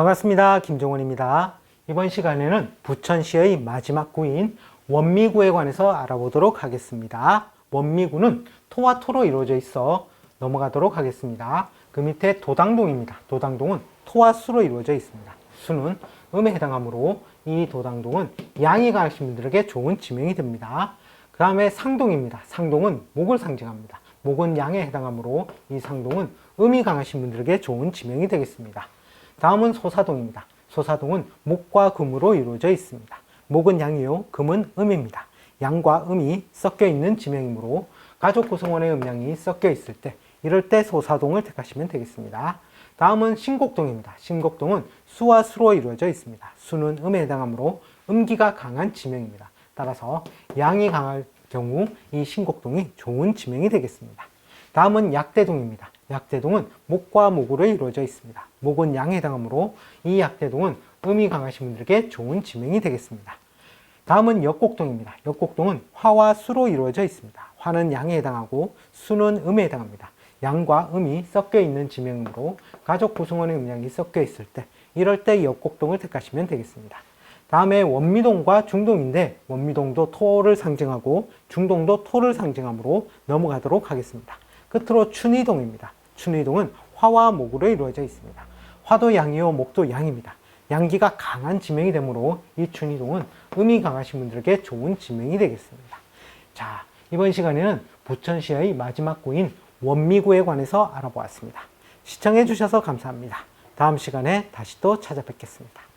반갑습니다. 김종원입니다. 이번 시간에는 부천시의 마지막 구인 원미구에 관해서 알아보도록 하겠습니다. 원미구는 토와 토로 이루어져 있어 넘어가도록 하겠습니다. 그 밑에 도당동입니다. 도당동은 토와 수로 이루어져 있습니다. 수는 음에 해당하므로 이 도당동은 양이 강하신 분들에게 좋은 지명이 됩니다. 그 다음에 상동입니다. 상동은 목을 상징합니다. 목은 양에 해당하므로 이 상동은 음이 강하신 분들에게 좋은 지명이 되겠습니다. 다음은 소사동입니다. 소사동은 목과 금으로 이루어져 있습니다. 목은 양이요, 금은 음입니다. 양과 음이 섞여 있는 지명이므로 가족 구성원의 음양이 섞여 있을 때 이럴 때 소사동을 택하시면 되겠습니다. 다음은 신곡동입니다. 신곡동은 수와 수로 이루어져 있습니다. 수는 음에 해당하므로 음기가 강한 지명입니다. 따라서 양이 강할 경우 이 신곡동이 좋은 지명이 되겠습니다. 다음은 약대동입니다. 약대동은 목과 목으로 이루어져 있습니다. 목은 양에 해당하므로 이 약대동은 음이 강하신 분들에게 좋은 지명이 되겠습니다. 다음은 역곡동입니다. 역곡동은 화와 수로 이루어져 있습니다. 화는 양에 해당하고 수는 음에 해당합니다. 양과 음이 섞여 있는 지명이므로 가족 구성원의 음양이 섞여 있을 때 이럴 때 역곡동을 택하시면 되겠습니다. 다음에 원미동과 중동인데 원미동도 토를 상징하고 중동도 토를 상징하므로 넘어가도록 하겠습니다. 끝으로 춘희동입니다. 춘희동은 화와 목으로 이루어져 있습니다. 화도 양이요 목도 양입니다. 양기가 강한 지명이 되므로 이 춘희동은 음이 강하신 분들에게 좋은 지명이 되겠습니다. 자, 이번 시간에는 부천시의 마지막 구인 원미구에 관해서 알아보았습니다. 시청해 주셔서 감사합니다. 다음 시간에 다시 또 찾아뵙겠습니다.